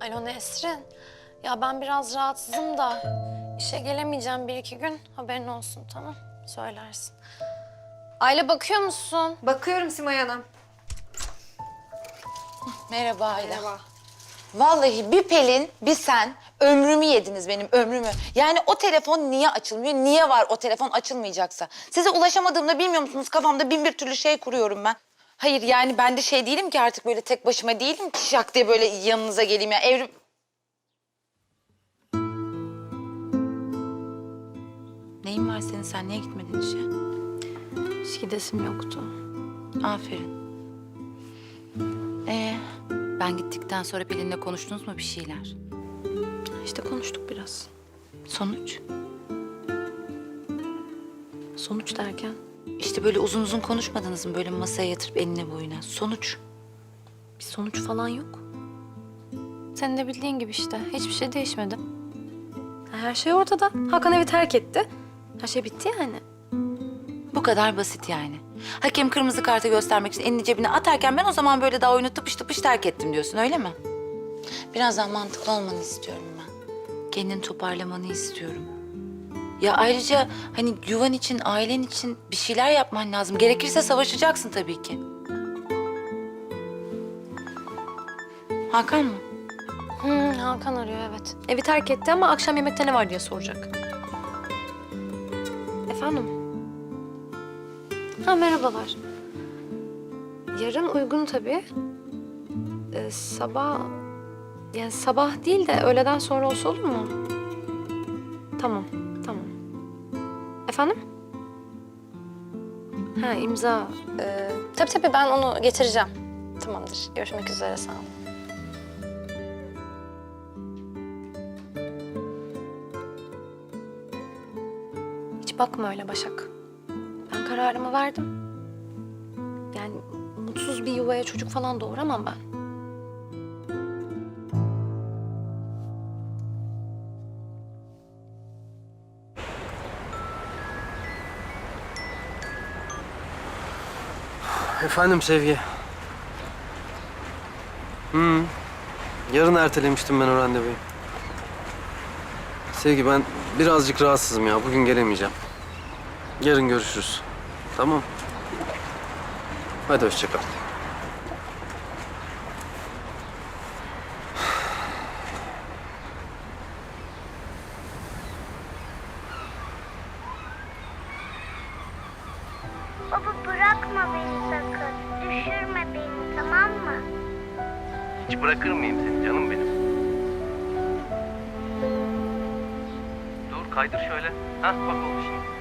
Alo Nesrin. Ya ben biraz rahatsızım da işe gelemeyeceğim bir iki gün. Haberin olsun tamam. Söylersin. Aile bakıyor musun? Bakıyorum Simay Hanım. Merhaba Ayla. Vallahi bir Pelin, bir sen ömrümü yediniz benim ömrümü. Yani o telefon niye açılmıyor? Niye var o telefon açılmayacaksa? Size ulaşamadığımda bilmiyor musunuz? Kafamda bin bir türlü şey kuruyorum ben. Hayır yani ben de şey değilim ki artık böyle tek başıma değilim ki şak diye böyle yanınıza geleyim ya. Evrim... Neyin var senin? Sen niye gitmedin işe? Hiç gidesim yoktu. Aferin. Ee, ben gittikten sonra Pelin'le konuştunuz mu bir şeyler? İşte konuştuk biraz. Sonuç? Sonuç derken? İşte böyle uzun uzun konuşmadınız mı? Böyle masaya yatırıp eline boyuna. Sonuç? Bir sonuç falan yok. Senin de bildiğin gibi işte. Hiçbir şey değişmedi. Her şey ortada. Hakan evi terk etti. Her şey bitti yani. Bu kadar basit yani. Hakem kırmızı kartı göstermek için elini cebine atarken ben o zaman böyle daha oyunu tıpış tıpış terk ettim diyorsun öyle mi? Biraz daha mantıklı olmanı istiyorum ben. Kendini toparlamanı istiyorum. Ya ayrıca hani yuvan için, ailen için bir şeyler yapman lazım. Gerekirse savaşacaksın tabii ki. Hakan mı? Hı, Hakan arıyor evet. Evi terk etti ama akşam yemekte ne var diye soracak. Efendim? Ha merhabalar. Yarın uygun tabii. Ee, sabah... Yani sabah değil de öğleden sonra olsa olur mu? Tamam. Efendim? Ha imza. Ee, tabii tabii ben onu getireceğim. Tamamdır. Görüşmek üzere sağ olun. Hiç bakma öyle Başak. Ben kararımı verdim. Yani mutsuz bir yuvaya çocuk falan doğuramam ben. Efendim Sevgi. Hı. Yarın ertelemiştim ben o randevuyu. Sevgi ben birazcık rahatsızım ya. Bugün gelemeyeceğim. Yarın görüşürüz. Tamam. Hadi hoşça kal. Baba bırakma beni Hiç bırakır mıyım seni canım benim? Dur kaydır şöyle. Hah bak oldu şimdi.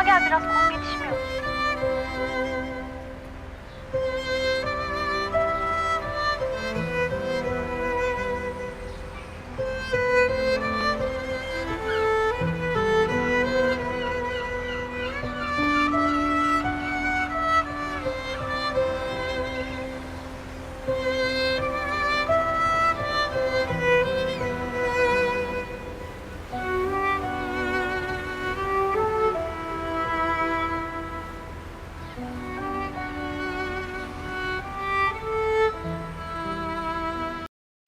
Aşkım sağa gel biraz. kolum